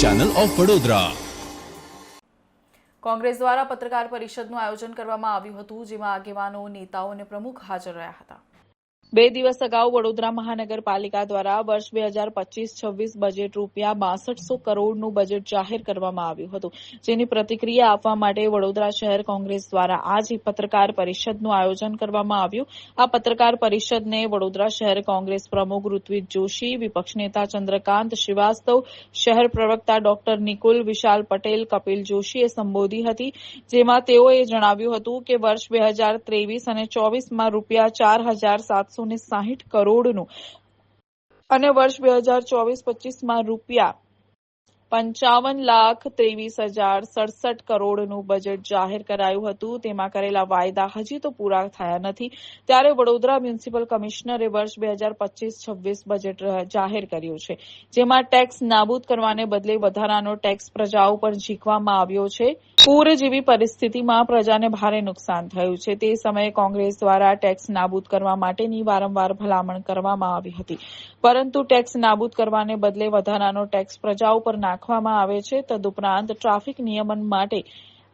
Channel of Vadodara Congress દ્વારા પત્રકાર પરિષદનું આયોજન કરવામાં આવ્યું હતું, જેમાં આગેવાનો, નેતાઓ અને પ્રમુખ હાજર રહ્યા હતા. બે દિવસ અગાઉ વડોદરા મહાનગરપાલિકા દ્વારા વર્ષ બે હજાર પચીસ છવ્વીસ બજેટ રૂપિયા બાસઠસો કરોડનું બજેટ જાહેર કરવામાં આવ્યું હતું. જેની પ્રતિક્રિયા આપવા માટે વડોદરા શહેર કોંગ્રેસ દ્વારા આજે પત્રકાર પરિષદનું આયોજન કરવામાં આવ્યું. આ પત્રકાર પરિષદને વડોદરા શહેર કોંગ્રેસ પ્રમુખ ઋત્વિજ જોશી, વિપક્ષ નેતા ચંદ્રકાંત શ્રીવાસ્તવ, શહેર પ્રવક્તા ડોક્ટર નિકુલ વિશાલ પટેલ, કપિલ જોશીએ સંબોધી હતી. જેમાં તેઓએ જણાવ્યું હતું કે વર્ષ બે હજાર ત્રેવીસ અને ચોવીસમાં રૂપિયા ચાર હજાર સાતસો ને સાહીઠ કરોડનું. અને વર્ષ બે હજાર ચોવીસ પચીસમાં રૂપિયા પંચાવન લાખ ત્રેવીસ હજાર સડસઠ કરોડનું બજેટ જાહેર કરાયું હતું. તેમાં કરેલા વાયદા હજી તો પૂરા થયા નથી. ત્યારે વડોદરા મ્યુનિસિપલ કમિશનરે વર્ષ બે હજાર પચીસ છવ્વીસ બજેટ જાહેર કર્યું છે. જેમાં ટેક્સ નાબૂદ કરવાને બદલે વધારાનો ટેક્સ પ્રજા ઉપર ઝીકવામાં આવ્યો છે. પૂર જેવી પરિસ્થિતિમાં પ્રજાને ભારે નુકસાન થયું છે. તે સમયે કોંગ્રેસ દ્વારા ટેક્સ નાબૂદ કરવા માટેની વારંવાર ભલામણ કરવામાં આવી હતી. પરંતુ ટેક્સ નાબૂદ કરવાને બદલે વધારાનો ટેક્સ પ્રજા ઉપર નાખવામાં આવે છે તદુપરાંત ટ્રાફિક નિયમન માટે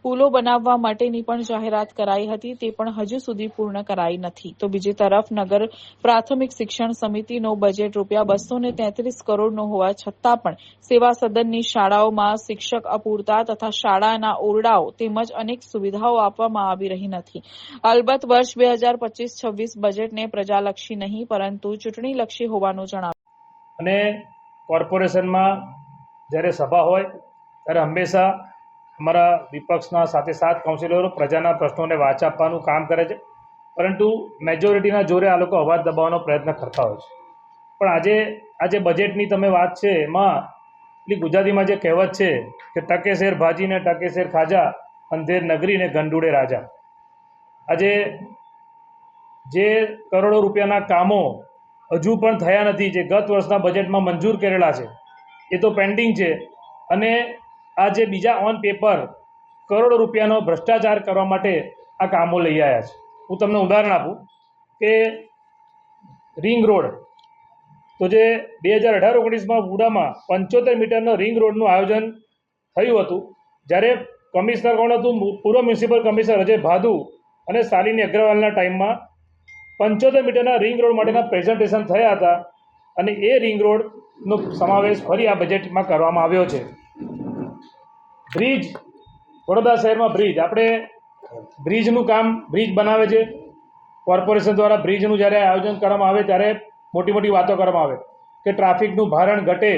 પુલો બનાવવા માટેની પણ જાહેરાત કરાઈ હતી, તે પણ હજુ સુધી પૂર્ણ કરાઈ નથી. તો બીજી તરફ નગર પ્રાથમિક શિક્ષણ સમિતિનો બજેટ રૂપિયા બસો ને તેત્રીસ કરોડનો હોવા છતાં પણ સેવા સદનની શાળાઓમાં શિક્ષક અપૂરતા તથા શાળાના ઓરડાઓ તેમજ અનેક સુવિધાઓ આપવામાં આવી રહી નથી. અલબત્ત વર્ષ બે હજાર પચીસ છવ્વીસ બજેટને પ્રજાલક્ષી નહીં, પરંતુ ચૂંટણીલક્ષી હોવાનું જણાવ્યું. અને કોર્પોરેશનમાં જ્યારે સભા હોય, ત્યારે હંમેશા અમારા વિપક્ષના સાથે સાત કાઉન્સિલરો પ્રજાના પ્રશ્નોને વાચ આપવાનું કામ કરે છે. પરંતુ મેજોરિટીના જોરે આ લોકો અવાજ દબાવવાનો પ્રયત્ન કરતા હોય છે. પણ આજે આજે બજેટની તમે વાત છે, એમાં એટલી ગુજરાતીમાં જે કહેવત છે કે ટકે શેર ભાજીને ટકે શેર ખાજા, અંધેર નગરી ને ગંડુડે રાજા આજે જે કરોડો રૂપિયાના કામો હજુ પણ થયા નથી, જે ગત વર્ષના બજેટમાં મંજૂર કરેલા છે એ તો પેન્ડિંગ છે. અને આ જે બીજા ઓન પેપર કરોડો રૂપિયાનો ભ્રષ્ટાચાર કરવા માટે આ કામો લઈ આવ્યા છે. હું તમને ઉદાહરણ આપું કે રિંગ રોડ તો જે બે હજાર અઢાર ઓગણીસમાં વુડામાં પંચોતેર મીટરનો રિંગ રોડનું આયોજન થયું હતું, જ્યારે કમિશનર કોણ હતું? પૂર્વ મ્યુનિસિપલ કમિશનર અજય ભાદુ અને શાલિની અગ્રવાલના ટાઈમમાં પંચોતેર મીટરના રિંગ રોડ માટેના પ્રેઝન્ટેશન થયા હતા. અને એ રિંગ રોડનો સમાવેશ ફરી આ બજેટમાં કરવામાં આવ્યો છે. બ્રિજ વડોદરા શહેરમાં બ્રિજ આપણે બ્રિજનું કામ બ્રિજ બનાવે છે. કોર્પોરેશન દ્વારા બ્રિજનું જ્યારે આયોજન કરવામાં આવે ત્યારે મોટી મોટી વાતો કરવામાં આવે. કે ટ્રાફિકનું ભારણ ઘટે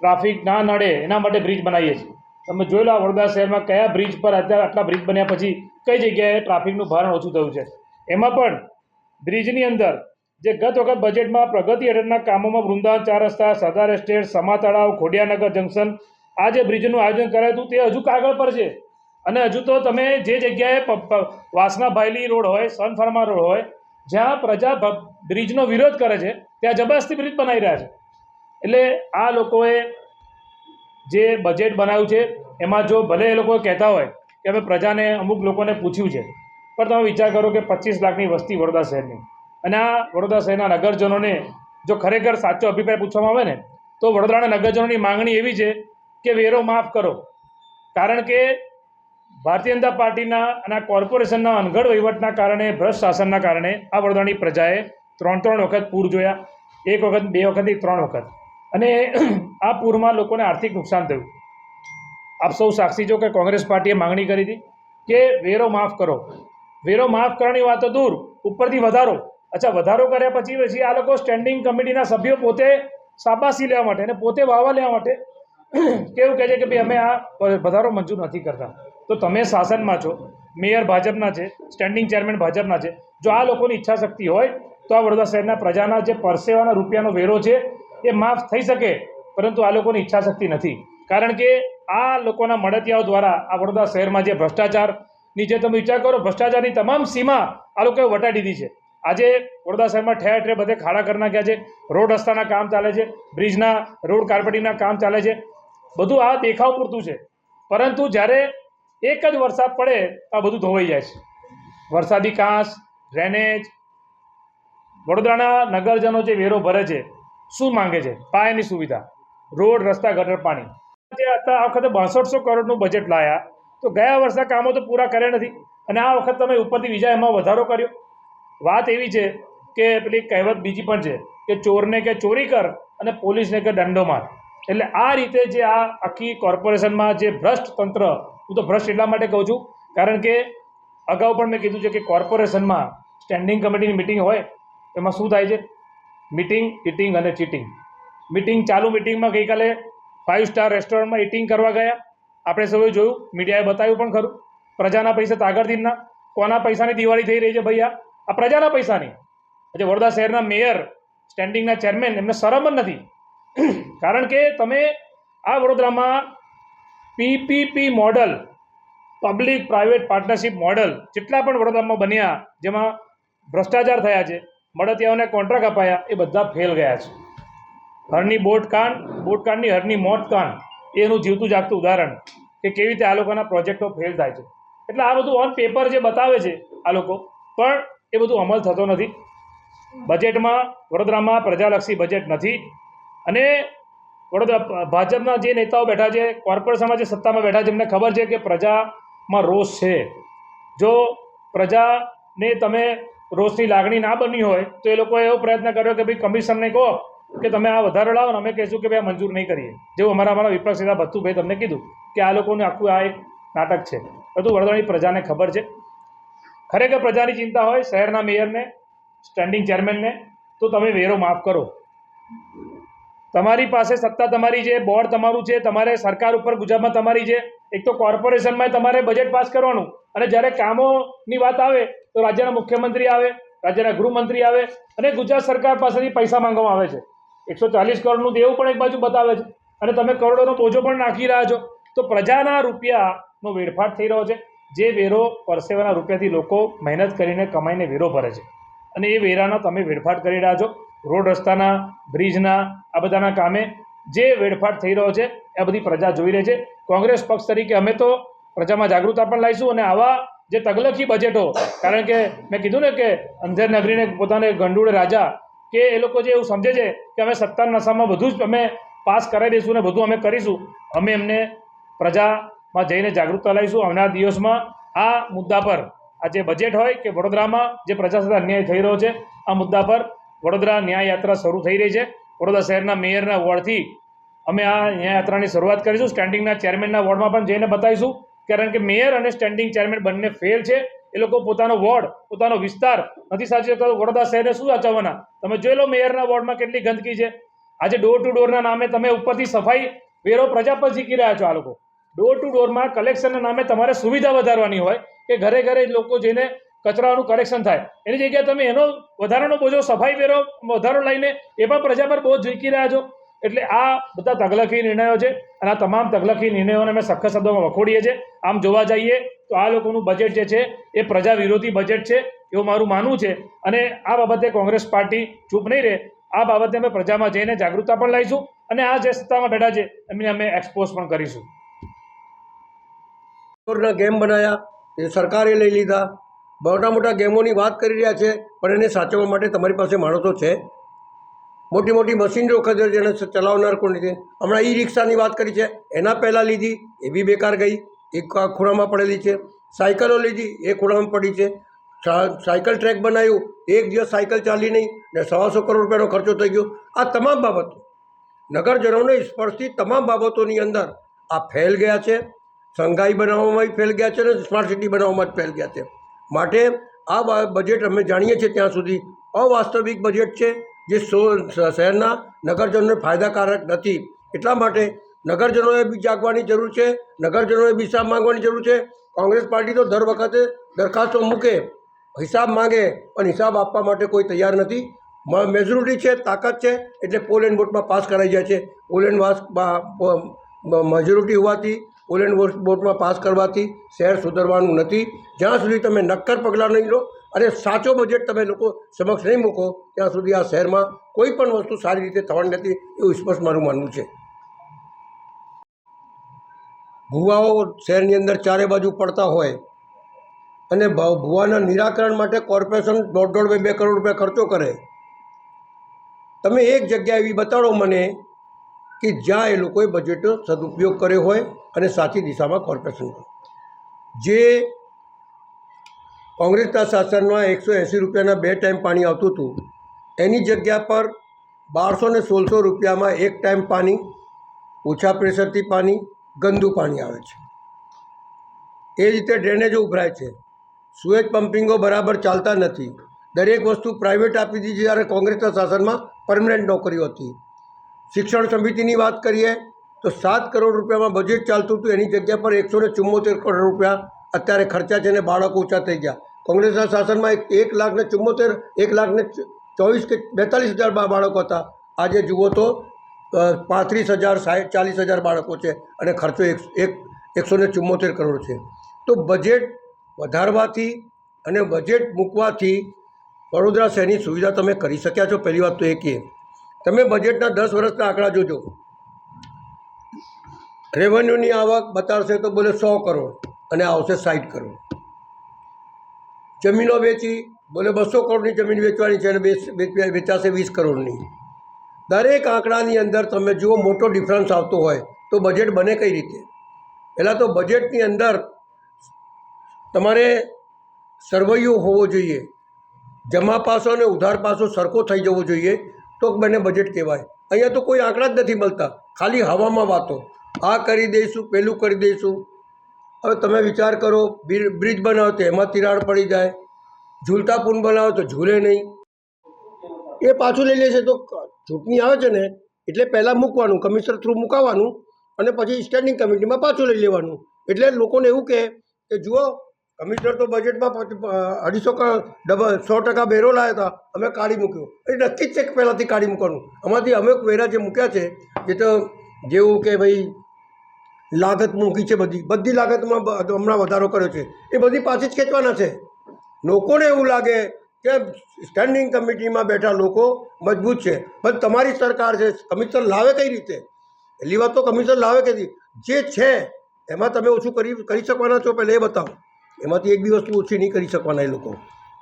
ટ્રાફિક ના નડે, એના માટે બ્રિજ બનાવીએ છીએ. તમે જોઈ લો વડોદરા શહેરમાં કયા બ્રિજ પર અત્યારે આટલા બ્રિજ બન્યા પછી કઈ જગ્યાએ ટ્રાફિકનું ભારણ ઓછું થયું છે. એમાં પણ બ્રિજની અંદર જે ગત વખત બજેટમાં પ્રગતિ હેઠળના કામોમાં વૃંદાવન ચાર રસ્તા, સરદાર એસ્ટેટ સમા તળાવ, ખોડિયાનગર જંકશન આ જે બ્રિજનું આયોજન કરાયું હતું તે હજુ કાગળ પર છે. અને હજુ તો તમે જે જગ્યાએ પ- પ- વાસના ભાયલી રોડ હોય સન ફાર્મા રોડ હોય, જ્યાં પ્રજા બ્રિજનો વિરોધ કરે છે, ત્યાં જબરદસ્તી બ્રિજ બનાવી રહ્યા છે. એટલે આ લોકોએ જે બજેટ બનાવ્યું છે, એમાં જો ભલે એ લોકો કહેતા હોય કે અમે પ્રજાને અમુક લોકોને પૂછ્યું છે, પણ તમે વિચાર કરો કે પચીસ લાખની વસ્તી વડોદરા શહેરની. અને આ વડોદરા શહેરના નગરજનોને જો ખરેખર સાચો અભિપ્રાય પૂછવામાં આવે ને, તો વડોદરાના નગરજનોની માંગણી એવી છે કે વેરો માફ કરો. કારણ કે ભારતીય જનતા પાર્ટીના અને કોર્પોરેશનના અનગઢ વહીવટના કારણે, ભ્રષ્ટ શાસનના કારણે આ વડોદરાની પ્રજાએ ત્રણ ત્રણ વખત પૂર જોયા, એક વખત, બે વખતથી ત્રણ વખત. અને આ પૂરમાં લોકોને આર્થિક નુકસાન થયું. આપ સૌ સાક્ષી છો કે કોંગ્રેસ પાર્ટીએ માંગણી કરી હતી કે વેરો માફ કરો. વેરો માફ કરવાની વાત દૂર, ઉપરથી વધારો. અચ્છા, વધારો કર્યા પછી પછી આ લોકો સ્ટેન્ડિંગ કમિટીના સભ્યો પોતે શાબાશી લેવા માટે અને પોતે વાવા લેવા માટે કેવું કહે છે કે ભાઈ, અમે આ વધારો મંજૂર નથી કરતા. તો તમે શાસનમાં છો, મેયર ભાજપના છે સ્ટેન્ડિંગ ચેરમેન ભાજપના છે, જો આ લોકોની ઈચ્છા શક્તિ હોય, તો આ વડોદરા શહેરના પ્રજાના જે પરસેવાના રૂપિયાનો વેરો છે, એ માફ થઈ શકે, પરંતુ આ લોકોની ઈચ્છા શક્તિ નથી. કારણ કે આ લોકોના મળતિયાઓ દ્વારા આ વડોદરા શહેરમાં જે ભ્રષ્ટાચારની જે તમે વિચાર કરો, ભ્રષ્ટાચારની તમામ સીમા આ લોકોએ વટાડી દીધી છે. આજે વડોદરા શહેરમાં ઠેર ઠેર બધે ખાડા કરી નાખ્યા છે. રોડ રસ્તાના કામ ચાલે છે. બ્રિજના, રોડ કાર્પેટિંગના કામ ચાલે છે. બધું આ દેખાવ પૂરતું છે. પરંતુ જ્યારે એક જ વરસાદ પડે, આ બધું ધોવાઈ જાય છે. વરસાદી કાંસ, ડ્રેનેજ, વડોદરાના નગરજનો જે વેરો ભરે છે, શું માંગે છે? પાયાની સુવિધા, રોડ, રસ્તા, ગટર, પાણી. જે હતા આ વખતે બાસઠસો કરોડનું બજેટ લાયા. તો ગયા વર્ષના કામો તો પૂરા કર્યા નથી. અને આ વખત તમે ઉપરથી બીજા એમાં વધારો કર્યો. વાત એવી છે કે પેલી કહેવત બીજી પણ છે કે ચોરને કે ચોરી કર અને પોલીસને કે દંડો માર. એટલે આ રીતે જે આ આખી કોર્પોરેશનમાં જે ભ્રષ્ટ તંત્ર હું તો ભ્રષ્ટ એટલા માટે કહું છું, કારણ કે અગાઉ પણ મેં કીધું છે કે કોર્પોરેશનમાં સ્ટેન્ડિંગ કમિટીની મિટિંગ હોય, એમાં શું થાય છે? મિટિંગ, ઇટિંગ અને ચીટિંગ. મિટિંગ ચાલુ મિટિંગમાં ગઈકાલે ફાઇવ સ્ટાર રેસ્ટોરન્ટમાં ઇટિંગ કરવા ગયા. આપણે સૌએ જોયું, મીડિયાએ બતાવ્યું પણ ખરું. પ્રજાના પૈસા તાગરદીનના કોના પૈસાની દિવાળી થઈ રહી છે ભૈયા? આ પ્રજાના પૈસાની. આજે વડોદરા શહેરના મેયર સ્ટેન્ડિંગના ચેરમેન એમને શરમ જ નથી. કારણ કે તમે આ વડોદરામાં PPP model public private partnership model જેટલા પણ વડોદરામાં બન્યા, જેમાં ભ્રષ્ટાચાર થયા છે, મળતિયાઓને કોન્ટ્રાક્ટ અપાયા, એ બધા ફેલ ગયા છે. હરની બોટ કાન, બોટ કાનની હરની મોત કાન એનું જીવતું જાગતું ઉદાહરણ કે કેવી રીતે આ લોકોના પ્રોજેક્ટો ફેલ થાય છે. એટલે આ બધું ઓન પેપર જે બતાવે છે આ લોકો. પણ એ બધું અમલ થતો નથી. બજેટમાં વડોદરામાં પ્રજાલક્ષી બજેટ નથી. અને વડોદરા ભાજપના જે નેતાઓ બેઠા છે કોર્પોરેશનમાં જે સત્તામાં બેઠા છે, એમને ખબર છે કે પ્રજામાં રોષ છે. જો પ્રજાને તમે રોષની લાગણી ના બની હોય, તો એ લોકોએ એવો પ્રયત્ન કર્યો કે ભાઈ કમિશનને કહો કે તમે આ વધારો લાવો અમે કહીશું કે ભાઈ મંજૂર નહીં કરીએ. જેવું અમારા અમારા વિપક્ષ નેતા ભત્તુભાઈ તમને કીધું કે આ લોકોનું આખું આ એક નાટક છે. બધું વડોદરાની પ્રજાને ખબર છે. ખરેખર પ્રજાની ચિંતા હોય શહેરના મેયરને સ્ટેન્ડિંગ ચેરમેનને તો તમે વેરો માફ કરો. તમારી પાસે સત્તા તમારી છે બોર્ડ તમારું છે, તમારે સરકાર ઉપર ગુજરાતમાં તમારી છે, એક તો કોર્પોરેશનમાં તમારે બજેટ પાસ કરવાનું. અને જ્યારે કામોની વાત આવે, તો રાજ્યના મુખ્યમંત્રી આવે, રાજ્યના ગૃહમંત્રી આવે, અને ગુજરાત સરકાર પાસેથી પૈસા માંગવામાં આવે છે. એકસો ચાલીસ કરોડનું દેવું પણ એક બાજુ બતાવે છે. અને તમે કરોડોનો બોજો પણ નાખી રહ્યા છો. તો પ્રજાના રૂપિયાનો વેડફાટ થઈ રહ્યો છે. જે વેરો પરસેવાના રૂપિયાથી લોકો મહેનત કરીને કમાઈને વેરો ભરે છે. અને એ વેરાનો તમે વેડફાટ કરી રહ્યા છો. રોડ રસ્તાના, બ્રિજના, આ બધાના કામે જે વેડફાટ થઈ રહ્યો છે, એ બધી પ્રજા જોઈ રહી છે. કોંગ્રેસ પક્ષ તરીકે અમે તો પ્રજામાં જાગૃતતા પણ લાવીશું અને આવા જે તગલખી બજેટો, કારણ કે મેં કીધું ને કે અંધેર નગરીને પોતાને ગંડુડે રાજા, કે એ લોકો જે એવું સમજે છે કે અમે સત્તાના નશામાં બધું જ અમે પાસ કરાવી દઈશું ને બધું અમે કરીશું, અમે એમને પ્રજામાં જઈને જાગૃતતા લાવીશું આવનારા દિવસમાં આ મુદ્દા પર આ જે બજેટ હોય કે વડોદરામાં જે પ્રજા અન્યાય થઈ રહ્યો છે, આ મુદ્દા પર વડોદરા ન્યાય યાત્રા શરૂ થઈ રહી છે. વડોદરા શહેરના મેયરના વોર્ડથી અમે આ ન્યાય યાત્રાની શરૂઆત કરીશું. સ્ટેન્ડિંગના ચેરમેનના વોર્ડમાં પણ જઈને બતાવીશું. કારણ કે મેયર અને સ્ટેન્ડિંગ ચેરમેન બંને ફેલ છે. એ લોકો પોતાનો વોર્ડ, પોતાનો વિસ્તાર નથી સાચવી શકતા. વડોદરા શહેરને શું સાચવવાના? તમે જોઈ લો મેયરના વોર્ડમાં કેટલી ગંદકી છે. આજે ડોર ટુ ડોરના નામે તમે ઉપરથી સફાઈ વેરો પ્રજા પર શીખી રહ્યા છો આ લોકો. ડોર ટુ ડોરમાં કલેક્શનના નામે તમારે સુવિધા વધારવાની હોય કે ઘરે ઘરે લોકો જઈને કચરાનું કલેક્શન થાય. એની જગ્યાએ તમે એનો વધારાનો બોજો સફાઈ વેરો વધારો લઈને એ પણ પ્રજા પર બહુ ઝીકી રહ્યા છો. એટલે આ બધા તગલખી નિર્ણયો છે અને આ તમામ તગલખી નિર્ણયોને અમે સખત શબ્દોમાં વખોડીએ છીએ. આમ જોવા જઈએ તો આ લોકોનું બજેટ જે છે એ પ્રજા વિરોધી બજેટ છે એવું મારું માનવું છે. અને આ બાબતે કોંગ્રેસ પાર્ટી ચૂપ નહીં રહે. આ બાબતે અમે પ્રજામાં જઈને જાગૃતતા પણ લાવીશું અને આ જે સત્તામાં બેઠા છે એમને અમે એક્સપોઝ પણ કરીશું. ના ગેમ બનાવ્યા એ સરકારે લઈ લીધા. મોટા મોટા ગેમોની વાત કરી રહ્યા છે, પણ એને સાચવવા માટે તમારી પાસે માણસો છે. મોટી મોટી મશીનરીઓ ખરીદે જેને ચલાવનાર કોણ છે? હમણાં ઈ રિક્ષાની વાત કરી છે, એના પહેલાં લીધી, એ બી બેકાર ગઈ. આ ખૂણામાં પડેલી છે. સાયકલો લીધી, એ ખૂણામાં પડી છે. સાયકલ ટ્રેક બનાવ્યું એક દિવસ સાયકલ ચાલી નહીં, ને સવાસો કરોડ રૂપિયાનો ખર્ચો થઈ ગયો. આ તમામ બાબતો, નગરજનોને સ્પર્શતી તમામ બાબતોની અંદર આ ફેલ ગયા છે. સંઘાઈ બનાવવામાં ફેલ ગયા છે અને સ્માર્ટ સિટી બનાવવામાં જ ફેલ ગયા છે. માટે આ બજેટ અમે જાણીએ છીએ ત્યાં સુધી. અવાસ્તવિક બજેટ છે જે સો શહેરના નગરજનોને ફાયદાકારક નથી. એટલા માટે નગરજનોએ બી જાગવાની જરૂર છે, નગરજનોએ બી હિસાબ માંગવાની જરૂર છે. કોંગ્રેસ પાર્ટી તો દર વખતે દરખાસ્તો મૂકે, હિસાબ માંગે પણ હિસાબ આપવા માટે કોઈ તૈયાર નથી. મેજોરિટી છે, તાકાત છે, એટલે પોલ એન્ડ વોટમાં પાસ કરાઈ જાય છે. પોલ એન્ડ વાસ મેજોરિટી હોવાથી વોસ્ટ બોટમાં પાસ કરવાથી શહેર સુધરવાનું નથી. જ્યાં સુધી તમે નક્કર પગલાં નહીં લો અને સાચો બજેટ તમે લોકો સમક્ષ નહીં મૂકો, ત્યાં સુધી આ શહેરમાં કોઈ પણ વસ્તુ સારી રીતે થવાની નથી એવું સ્પષ્ટ મારું માનવું છે. ભૂવાઓ શહેરની અંદર ચારે બાજુ પડતા હોય અને ભૂવાના નિરાકરણ માટે કોર્પોરેશન દોઢ દોઢ બે કરોડ રૂપિયા ખર્ચો કરે. તમે એક જગ્યા એવી બતાડો મને કે જ્યાં એ લોકોએ બજેટનો સદુપયોગ કર્યો હોય અને સાચી દિશામાં કોર્પોરેશન જે કોંગ્રેસના શાસનમાં એકસો એંસી રૂપિયાના બે ટાઈમ પાણી આવતું હતું, એની જગ્યા પર બારસો ને સોળસો રૂપિયામાં એક ટાઈમ પાણી, ઓછા પ્રેશરથી પાણી, ગંદુ પાણી આવે છે. એ રીતે ડ્રેનેજો ઉભરાય છે. સુએજ પમ્પિંગો બરાબર ચાલતા નથી. દરેક વસ્તુ પ્રાઇવેટ આપી દીધી જ્યારે કોંગ્રેસના શાસનમાં પરમનન્ટ નોકરીઓ હતી. શિક્ષણ સમિતિની વાત કરીએ, તો સાત કરોડ રૂપિયામાં બજેટ ચાલતું હતું. એની જગ્યા પર એકસો ને ચુમ્મોતેર કરોડ રૂપિયા અત્યારે ખર્ચા છે અને બાળકો ઓછા થઈ ગયા. કોંગ્રેસના શાસનમાં એક એક લાખ ને ચુમ્મોતેર એક લાખ ને ચોવીસ કે બેતાલીસ હજાર બાળકો હતા. આજે જુઓ તો પાંત્રીસ હજાર સાઠ ચાલીસ હજાર બાળકો છે અને ખર્ચો એક એક એકસો ને ચુમ્મોતેર કરોડ છે. તો બજેટ વધારવાથી અને બજેટ મૂકવાથી વડોદરા શહેરની સુવિધા તમે કરી શક્યા છો? પહેલી વાત તો એ કે તમે બજેટના દસ વર્ષના આંકડા જોજો. રેવન્યુની આવક બતાવશે તો બોલે સો કરોડ અને આવશે સાઠ કરોડ. જમીનો વેચી બોલે બસો કરોડની જમીન વેચવાની છે અને વેચ- વેચ- વેચાશે વીસ કરોડની. દરેક આંકડાની અંદર તમે જુઓ મોટો ડિફરન્સ આવતો હોય તો બજેટ બને કઈ રીતે? પહેલાં તો બજેટની અંદર તમારે સરવૈયું હોવો જોઈએ. જમા પાસો અને ઉધાર પાસો સરખો થઈ જવો જોઈએ. તો બંને બજેટ કહેવાય. અહીંયા તો કોઈ આંકડા જ નથી મળતા. ખાલી હવામાં વાતો. આ કરી દઈશું, પેલું કરી દઈશું. હવે તમે વિચાર કરો, બ્રિ- બ્રિજ બનાવો તો એમાં તિરાડ પડી જાય. ઝૂલતા પુલ બનાવો તો ઝૂલે નહીં. એ પાછું લઈ લેશે તો ચૂંટણી આવે છે ને, એટલે પહેલાં મૂકવાનું, કમિશનર થ્રુ મુકાવવાનું અને પછી સ્ટેન્ડિંગ કમિટીમાં પાછું લઈ લેવાનું. એટલે લોકોને એવું કહે કે જુઓ કમિશનર તો બજેટમાં અઢીસો ડબલ, સો ટકા બેરો લાવ્યા હતા અમે કાઢી મૂક્યો. એ નક્કી જ છે કે પહેલાંથી કાઢી મૂકવાનું. આમાંથી અમુક વેરા જે મૂક્યા છે, એ તો જેવું કે ભાઈ લાગત મૂકી છે બધી. બધી લાગતમાં હમણાં વધારો કર્યો છે. એ બધી પાછી જ ખેંચવાના છે. લોકોને એવું લાગે કે સ્ટેન્ડિંગ કમિટીમાં બેઠા લોકો મજબૂત છે. પણ તમારી સરકાર છે, કમિશનર લાવે કઈ રીતે? પહેલી વાત તો કમિશનર લાવે કઈ જે છે, એમાં તમે ઓછું કરી કરી શકવાના છો, પહેલાં એ બતાવો. એમાંથી એક બી વસ્તુ ઓછી નહીં કરી શકવાના એ લોકો.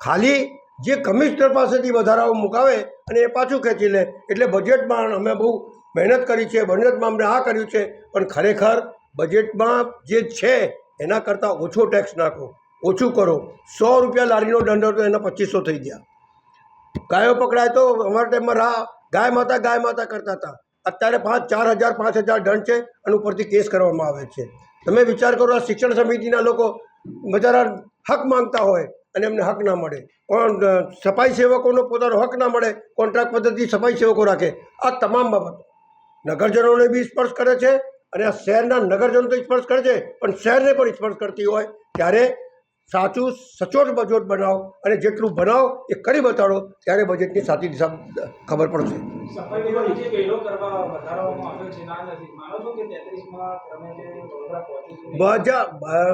ખાલી જે કમિશનર પાસેથી વધારાઓ મુકાવે અને એ પાછું ખેંચી લે, એટલે બજેટમાં અમે બહુ મહેનત કરી છે બજેટમાં અમને આ કર્યું છે, પણ ખરેખર બજેટમાં જે છે એના કરતાં ઓછો ટેક્સ નાખો, ઓછું કરો. સો રૂપિયા લારીનો દંડ હતો, એના પચીસો થઈ ગયા. ગાયો પકડાય તો અમારા ટાઈમમાં રાહ ગાય માતા ગાય માતા કરતા હતા. અત્યારે પાંચ, ચાર હજાર, પાંચ હજાર દંડ છે અને ઉપરથી કેસ કરવામાં આવે છે. તમે વિચાર કરો આ શિક્ષણ સમિતિના લોકો બચારા હક માંગતા હોય અને એમને હક ના મળે. કોણ સફાઈ સેવકોનો પોતાનો હક ના મળે, કોન્ટ્રાક્ટ પદ્ધતિ સફાઈ સેવકો રાખે. આ તમામ બાબતો. નગરજનોને બી સ્પર્શ કરે છે અને આ શહેરના નગરજનો તો સ્પર્શ કરે છે, પણ શહેરને પણ સ્પર્શ કરતી હોય. ત્યારે સાચું સચોટ બજેટ બનાવો અને જેટલું બનાવો એ કરી બતાડો ત્યારે બજેટની સાચી દિશા ખબર પડશે.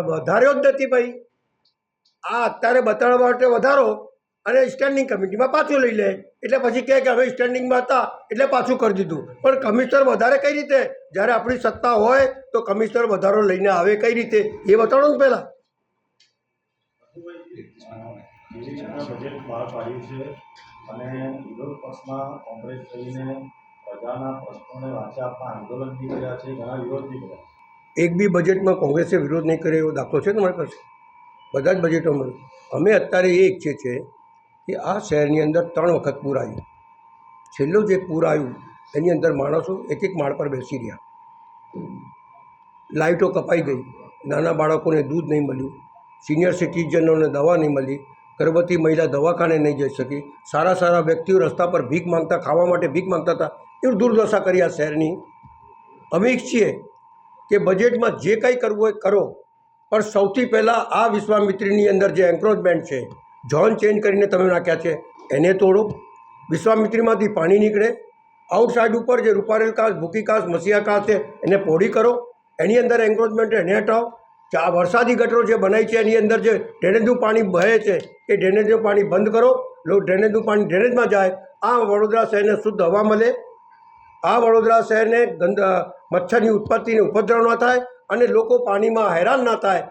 વધાર્યો જ નથી ભાઈ. આ અત્યારે બતાડવા માટે વધારો અને સ્ટેન્ડિંગ કમિટીમાં પાછું લઈ લે. એટલે પછી કહે કે હવે સ્ટેન્ડિંગમાં હતા એટલે પાછું કરી દીધું. પણ કમિશનર વધારે કઈ રીતે? જ્યારે આપણી સત્તા હોય તો કમિશનર વધારો લઈને આવે કઈ રીતે? એ બતાડો ને પહેલાં. એક બી બજેટમાં કોંગ્રેસે વિરોધ નહીં કર્યો એવો દાખલો છે તમારી પાસે? બધા જ બજેટોમાં. અમે અત્યારે એ ઈચ્છીએ છીએ કે આ શહેરની અંદર ત્રણ વખત પૂર આવ્યું. છેલ્લું જે પૂર આવ્યું, એની અંદર માણસો એક એક માળ પર બેસી રહ્યા. લાઇટો કપાઈ ગઈ. નાના બાળકોને દૂધ નહીં મળ્યું. સિનિયર સિટીઝનોને દવા નહીં મળી, ગર્ભવતી મહિલા દવાખાને નહીં જઈ શકી, સારા સારા વ્યક્તિઓ રસ્તા પર ભીખ માંગતા, ખાવા માટે ભીખ માંગતા હતા, એવું દુર્દશા કરી આ શહેરની. અમે ઈચ્છીએ કે બજેટમાં જે કંઈ કરવું હોય કરો, પણ સૌથી પહેલાં આ વિશ્વામિત્રીની અંદર જે એન્ક્રોચમેન્ટ છે, ઝોન ચેન્જ કરીને તમે નાખ્યા છે, એને તોડો. વિશ્વામિત્રીમાંથી પાણી નીકળે, આઉટસાઇડ ઉપર જે રૂપારેલ કાસ, ભૂકી કાસ મસીયા કાસ છે, એને પોડી કરો, એની અંદર એન્ક્રોચમેન્ટ એને હટાવો. ચા વરસાદી ગટરો જે બનાવી છે, એની અંદર જે ડ્રેનેજનું પાણી વહે છે, એ ડ્રેનેજનું પાણી બંધ કરો ડ્રેનેજનું પાણી ડ્રેનેજમાં જાય, આ વડોદરા શહેરને શુદ્ધ હવા મળે, આ વડોદરા શહેરને ગંદ મચ્છરની ઉત્પત્તિને ઉપદ્રવ ન થાય અને લોકો પાણીમાં હેરાન ના થાય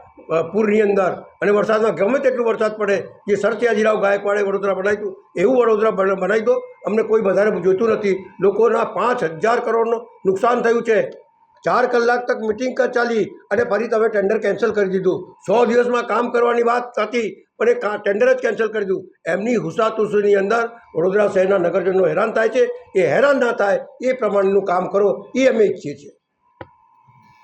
પૂરની અંદર. અને વરસાદમાં ગમે તેટલું વરસાદ પડે, જે સરત્યાજીરાવ ગાયકવાડે વડોદરા બનાવ્યું એવું વડોદરા બનાવી દો અમને કોઈ વધારે જોઈતું નથી. લોકોના પાંચ હજાર કરોડનું નુકસાન થયું છે. ચાર કલાક તક મિટિંગ ચાલી અને ફરી તમે ટેન્ડર કેન્સલ કરી દીધું. સો દિવસમાં કામ કરવાની વાત હતી પણ એ ટેન્ડર જ કેન્સલ કરી દીધું. એમની હુસાતુસીની અંદર વડોદરા શહેરના નગરજનો હેરાન થાય છે. એ હેરાન ના થાય, એ પ્રમાણેનું કામ કરો, એ અમે ઈચ્છીએ છીએ.